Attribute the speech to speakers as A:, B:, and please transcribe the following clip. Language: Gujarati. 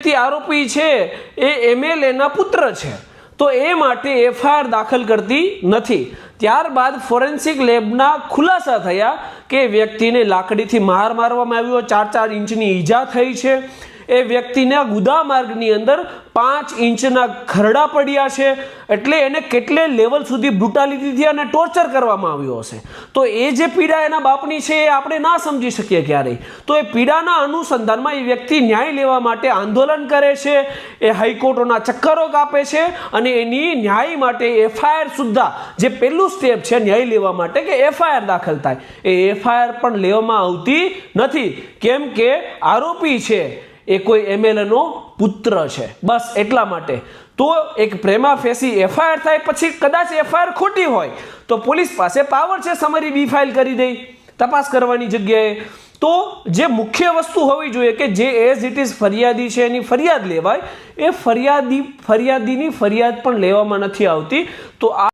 A: આરોપી છે, એ એમએલએના પુત્ર છે. તો એ માટે એફઆઈઆર દાખલ કરતી નથી. ત્યારબાદ ફોરેન્સિક લેબના ખુલાસા થયા કે વ્યક્તિને લાકડીથી માર મારવામાં આવ્યો, ચાર ચાર ઇંચની ઈજા થઈ છે. એ વ્યક્તિના ગુદા માર્ગની અંદર પાંચ ઇંચના ખરડા પડ્યા છે. એટલે એને કેટલે લેવલ સુધી બ્રુટાલિટીથી અને ટોર્ચર કરવામાં આવ્યો હશે. તો એ જે પીડા એના બાપની છે એ આપણે ના સમજી શકીએ ક્યારેય. તો એ પીડાના અનુસંધાનમાં એ વ્યક્તિ ન્યાય લેવા માટે આંદોલન કરે છે, એ હાઈકોર્ટોના ચક્કરો કાપે છે અને એની ન્યાય માટે એફઆઈઆર સુદ્ધા જે પહેલું સ્ટેપ છે ન્યાય લેવા માટે કે એફઆઈઆર દાખલ થાય. એ એફઆઈઆર પણ લેવામાં આવતી નથી. કેમ કે આરોપી છે એ કોઈ એમએલએનો પુત્ર છે. બસ એટલા માટે. તો એક પ્રેમા ફેસી એફઆઈઆર થાય પછી કદાચ એફઆઈઆર ખોટી હોય, તો પોલીસ પાસે પાવર છે સમરી બી ફાઇલ કરી દે તપાસ કરવાની જગ્યાએ. તો જે મુખ્ય વસ્તુ હોવી જોઈએ કે જે એઝ ઇટ ઇઝ ફરિયાદી છે એની ફરિયાદ લેવાય, એ ફરિયાદી, ફરિયાદીની ફરિયાદ પણ લેવામાં નથી આવતી. તો આ